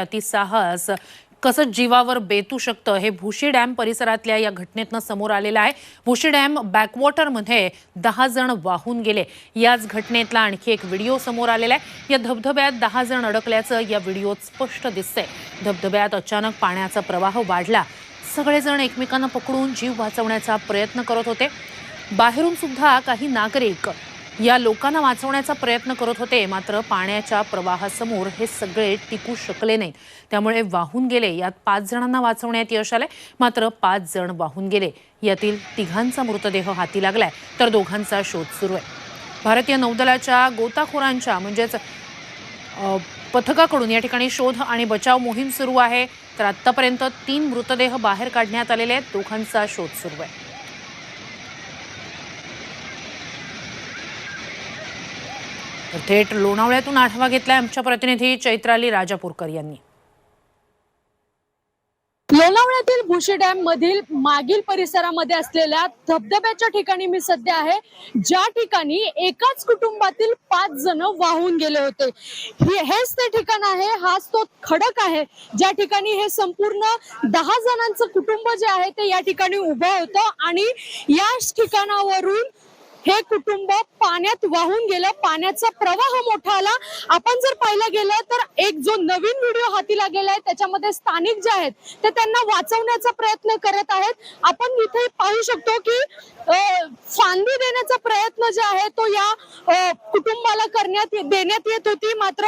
अतिसाहस कसं जीवावर बेतू शकतं हे भुशी डॅम परिसरातल्या या घटनेतनं समोर आलेलं आहे. भुशी डॅम बॅकवॉटरमध्ये दहा जण वाहून गेले. याच घटनेतला आणखी एक व्हिडिओ समोर आलेला आहे. या धबधब्यात दहा जण अडकल्याचं या व्हिडिओत स्पष्ट दिसतंय. धबधब्यात अचानक पाण्याचा प्रवाह वाढला. सगळेजण एकमेकांना पकडून जीव वाचवण्याचा प्रयत्न करत होते. बाहेरून सुद्धा काही नागरिक या लोकांना वाचवण्याचा प्रयत्न करत होते मात्र पाण्याच्या प्रवाहासमोर हे सगळे टिकू शकले नाहीत त्यामुळे वाहून गेले. यात पाच जणांना वाचवण्यात यश आलंय. मात्र पाच जण वाहून गेले. यातील तिघांचा मृतदेह हाती लागलाय. तर दोघांचा शोध सुरू आहे. भारतीय नौदलाच्या गोताखोरांच्या म्हणजेच पथकाकडून या ठिकाणी शोध आणि बचाव मोहीम सुरू आहे. तर आत्तापर्यंत तीन मृतदेह बाहेर काढण्यात आलेले आहेत. दोघांचा शोध सुरू आहे. थेट लोणावळ्यातून आढावा घेतलाय आमच्या प्रतिनिधी चैत्राली राजापूरकर यांनी. लोणावळ्यातील भुशी डॅम मधील मागील परिसरामध्ये असलेल्या धबधब्याच्या ठिकाणी मी सध्या आहे. ज्या ठिकाणी एकाच कुटुंबातील पाच जण वाहून गेले होते. हेच ते ठिकाण आहे. हाच तो खडक आहे. ज्या ठिकाणी हे संपूर्ण दहा जणांचं कुटुंब जे आहे ते या ठिकाणी उभं होतं आणि याच ठिकाणावरून हे कुटुंब पाण्यात वाहून गेलं पाण्याचा प्रवाह मोठा आला. आपण जर पाहिलं गेलं तर एक जो नवीन व्हिडिओ हाती लागलेला आहे त्याच्यामध्ये स्थानिक जे आहेत ते त्यांना वाचवण्याचा प्रयत्न करत आहेत. आपण इथे पाहू शकतो की फांदी देण्याचा प्रयत्न जे आहे तो या कुटुंबाला करण्यात देण्यात येत होती. मात्र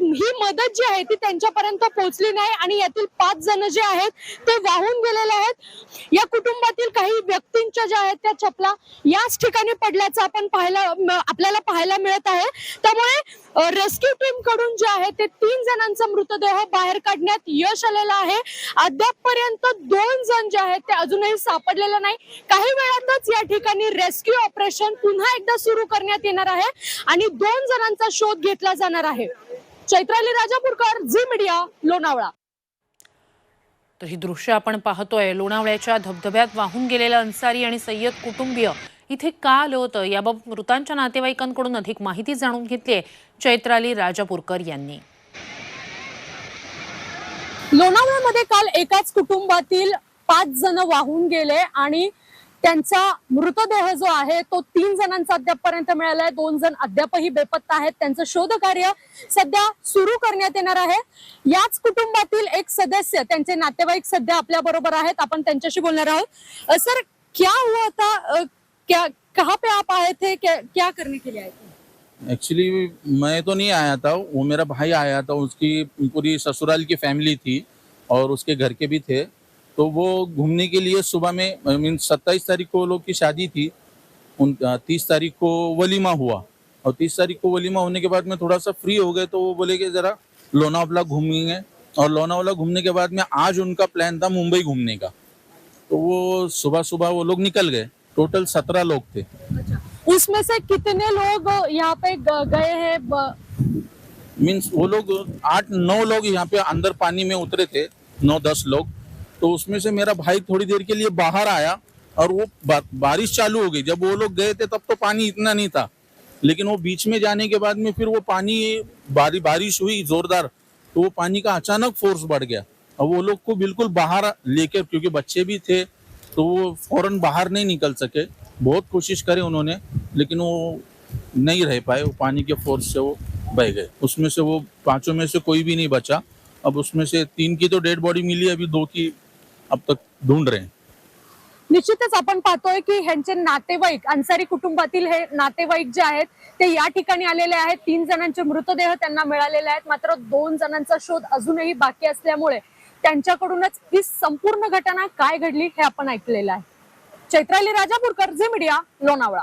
ही मदत जी आहे ती त्यांच्यापर्यंत पोहोचली नाही आणि यातील पाच जण जे आहेत ते वाहून गेलेले आहेत. या कुटुंबातील काही व्यक्तींच्या ज्या आहेत त्या चपला याच ठिकाणी पडल्याचं आपण पाहायला आपल्याला पाहायला मिळत आहे. त्यामुळे रेस्क्यू टीमकडून जे आहे ते तीन जणांचा मृतदेह बाहेर काढण्यात यश आलेलं आहे. अद्यापपर्यंत दोन जण जे आहेत ते अजूनही सापडलेले नाही. काही वेळातच या ठिकाणी रेस्क्यू ऑपरेशन पुन्हा एकदा सुरू करण्यात येणार आहे आणि दोन जणांचा शोध घेतला जाणार आहे. Chaitrali Rajapurkar Zee media Lonavala. तर ही दृश्य आपण पाहतोय. लोणावळ्याच्या धबधब्यात वाहून गेलेलं अन्सारी आणि सय्यद कुटुंबीय इथे का आलं होतं? याबाबत मृतांच्या नातेवाईकांकडून अधिक माहिती जाणून घेतली चैत्राली राजापूरकर यांनी. लोणावळ्यामध्ये काल एकाच कुटुंबातील पाच जण वाहून गेले आणि त्यांचा मृतदेह जो आहे तो तीन जणांचा अद्यापपर्यंत मिळालाय. दोन जण अद्यापही बेपत्ता आहेत. त्यांचं शोध कार्य सध्या सुरू करण्यात येणार आहे. याच कुटुंबातील एक सदस्य त्यांचे नातेवाईक सध्या आपल्या बरोबर आहेत. आपण त्यांच्याशी बोलणार आहोत. सर क्या हुआ था? क्या कहाँ पे आप आए थे? क्या, क्या करने के लिए आए थे? एक्चुअली मैं तो नहीं आया था. वो मेरा भाई आया था. उसकी पूरी ससुराल की फैमिली थी और उसके घर के भी थे. तो वो घूमने के लिए सुबह में मीन सत्ताईस तारीख को लोग की शादी थी उन तीस तारीख को वलीमा हुआ। और तीस तारीख को वलीमा होने के बाद में थोड़ा सा फ्री हो गए तो वो बोले कि ज़रा लोनावला घूमेंगे और लोनावला घूमने के बाद में आज उनका प्लान था मुंबई घूमने का। तो वो सुबह सुबह वो लोग निकल गए। टोटल सत्रह लोग थे। अच्छा। उसमें से कितने लोग यहाँ पे गए हैं? ब- मीन्स वो लोग आठ नौ लोग यहाँ पे अंदर पानी में उतरे थे नौ दस लोग। तो उसमें से मेरा भाई थोड़ी देर के लिए बाहर आया और वो बारिश चालू हो गई। जब वो लोग गए थे, तब तो पानी इतना नहीं था। लेकिन वो बीच में जाने के बाद में फिर वो पानी बारी, बारिश हुई जोरदार तो वो पानी का अचानक फोर्स बढ़ गया। और वो लोग को बिल्कुल बाहर लेकर, क्योंकि बच्चे भी थे तो वो फ़ौरन बाहर नहीं निकल सके। बहुत कोशिश करे उन्होंने, लेकिन वो नहीं रह पाए। वो पानी के फोर्स से वो बह गए। उसमें से वो पाँचों में से कोई भी नहीं बचा। अब उसमें से तीन की तो डेड बॉडी मिली, अभी दो की अब तक ढूंढ रहे हैं। निश्चितच आपण पाहतोय की ह्यांचे नातेवाईक अन्सारी कुटुंबातील हे नातेवाईक जे आहेत ते या ठिकाणी आलेले आहेत. तीन जणांचे मृतदेह त्यांना मिळालेले आहेत. मात्र दोन जणांचा शोध अजूनही बाकी असल्यामुळे त्यांच्याकडूनच ही संपूर्ण घटना काय घडली हे आपण ऐकलेलं आहे. Chaitrali Rajapurkar Zee media Lonavala.